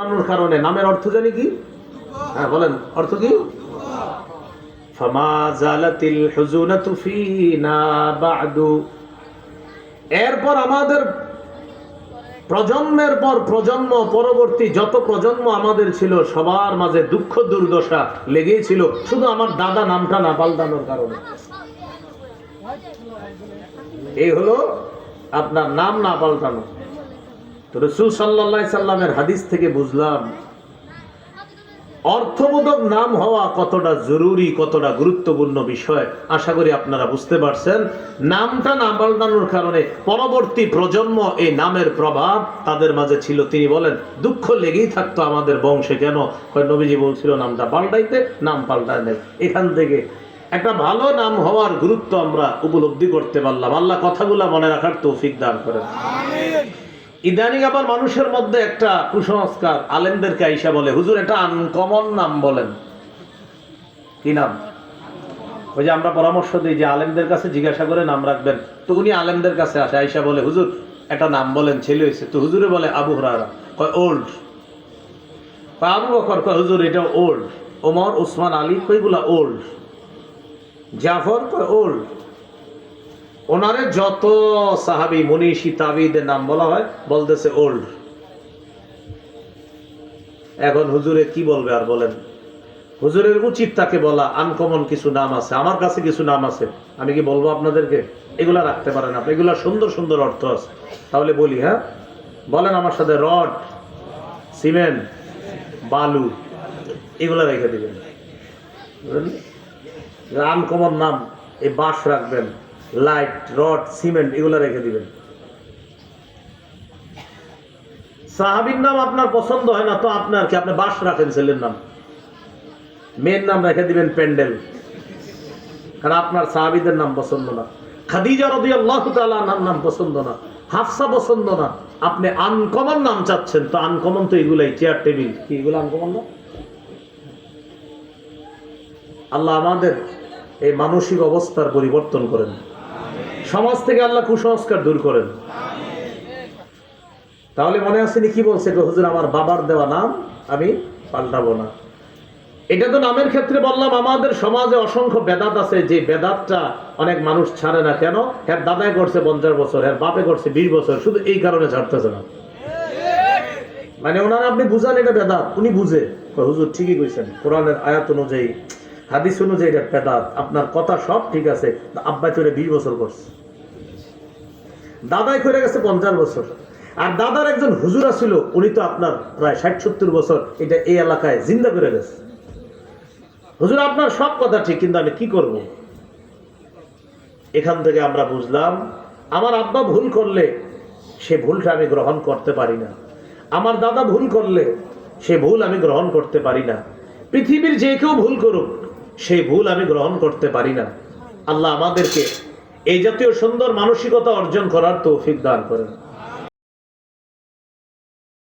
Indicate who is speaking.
Speaker 1: বানানোর কারণে, নামের অর্থ জানি কি? হ্যাঁ বলেন, অর্থ কি? এরপর আমাদের প্রজন্মের পর প্রজন্ম, পরবর্তী যত প্রজন্ম আমাদের ছিল, সবার মাঝে দুঃখ দুর্দশা লেগেই ছিল শুধু আমার দাদা নামটা না পাল্টানোর কারণে। এই হলো আপনার নাম না পাল্টানো। তো রসুল সাল্লা সাল্লামের হাদিস থেকে বুঝলাম, অর্থবোধক নাম হওয়া কতটা জরুরি, কতটা গুরুত্বপূর্ণ বিষয়। আশা করি আপনারা বুঝতে পারছেন। নামটা না পাল্টানোর কারণে পরবর্তী প্রজন্ম এই নামের প্রভাব তাদের মাঝে ছিল। তিনি বলেন, দুঃখ লেগেই থাকতো আমাদের বংশে কেন? নবীজি বলছিল, নামটা পাল্টাইতে, নাম পাল্টায় নেই এখান থেকে একটা ভালো নাম হওয়ার গুরুত্ব আমরা উপলব্ধি করতে পারলাম। আল্লাহ কথাগুলা মনে রাখার তৌফিক দান করেন। ইদানিং আবার মানুষের মধ্যে একটা কুসংস্কার, আলেমদেরকে আইসা বলে। হুজুর, এটা আনকমন নাম বলেন। কি নাম? ওই যে আমরা পরামর্শ দিই যে আলেমদের কাছে জিজ্ঞাসা করে নাম রাখবেন। তো উনি আলেমদের কাছে আসে, আইসা বলে, হুজুর, একটা নাম বলেন, ছেলে হয়েছে তো হুজুরে বলে, আবু হরারা কয়, ওল্ড। আবু বকর। কয়, হুজুর এটা ওল্ড। ওমর ওসমান আলী কইগুলা ওল্ড? জাফর? কয়, ওল্ড। ওনারে যত সাহাবি মনীষী তাবিদের নাম বলা হয়, বলতেছে ওল্ড এখন হুজুরে কি বলবে আর বলেন? হুজুরের উচিত তাকে বলা আনকমন কিছু নাম আছে, আমার কাছে কিছু নাম আছে, আমি কি বলব আপনাদেরকে? এগুলা রাখতে পারেন আপনি, এগুলা সুন্দর সুন্দর অর্থ আছে। তাহলে বলি হ্যাঁ? বলেন আমার সাথে রড, সিমেন্ট, বালু, এগুলা রেখে দেবেন? আনকমন নাম, এই বাঁশ রাখবেন। লাইট, রড, সিমেন্ট, এগুলো রেখে দিবেন। সাহাবির নাম আপনার পছন্দ হয় না, তো আপনার কি? আপনি বাস রাখেন ছেলের নাম। মেয়ের নাম রেখে দিবেন প্যান্ডেল। কারণ আপনার সাহাবিদের নাম পছন্দ না। খাদিজা রদি আল্লাহ নাম পছন্দ না। হাফসা পছন্দ না। আপনি আনকমন নাম চাচ্ছেন, তো আনকমন তো এগুলাই, চেয়ার, টেবিল। কি, এগুলো আনকমন না? আল্লাহ আমাদের এই মানসিক অবস্থার পরিবর্তন করেন। সমাজ থেকে আল্লাহ কুসংস্কার দূর করেন। তাহলে মনে আসেনি কি বলছে হুজুর, আমার বাবার দেওয়া নাম আমি পাল্টাবো না। এটা তো নামের ক্ষেত্রে বললাম, আমাদের সমাজে অসংখ্য বেদাত আছে, যে বেদাতটা অনেক মানুষ ছাড়ে না। কেন? হ্যাঁ দাদাই করছে পঞ্চাশ বছর হ্যাঁ বাপে করছে বিশ বছর, শুধু এই কারণে ছাড়তেছে না। মানে ওনারা আপনি বুঝান এটা বেদাত, উনি বুঝে। হুজুর, ঠিকই কইছেন, কোরআনের আয়াত অনুযায়ী। হাদিস অনুযায়ী এটা বেদাত, আপনার কথা সব ঠিক আছে আব্বাই চলে বিশ বছর করছে দাদাই করে গেছে পঞ্চাশ বছর। আর দাদার একজন হুজুরা ছিল উনি তো আপনার প্রায় ষাট, সত্তর বছর এটা এই এলাকায় জিন্দা করে গেছে। হুজুর, আপনার সব কথা ঠিক, কিন্তু আমি কি করব? এখান থেকে আমরা বুঝলাম, আমার আব্বা ভুল করলে সে ভুলটা আমি গ্রহণ করতে পারি না। আমার দাদা ভুল করলে সে ভুল আমি গ্রহণ করতে পারি না। পৃথিবীর যে কেউ ভুল করুক সেই ভুল আমি গ্রহণ করতে পারি না। আল্লাহ আমাদেরকে এই জাতীয় সুন্দর মানসিকতা অর্জন করার তৌফিক দান করেন।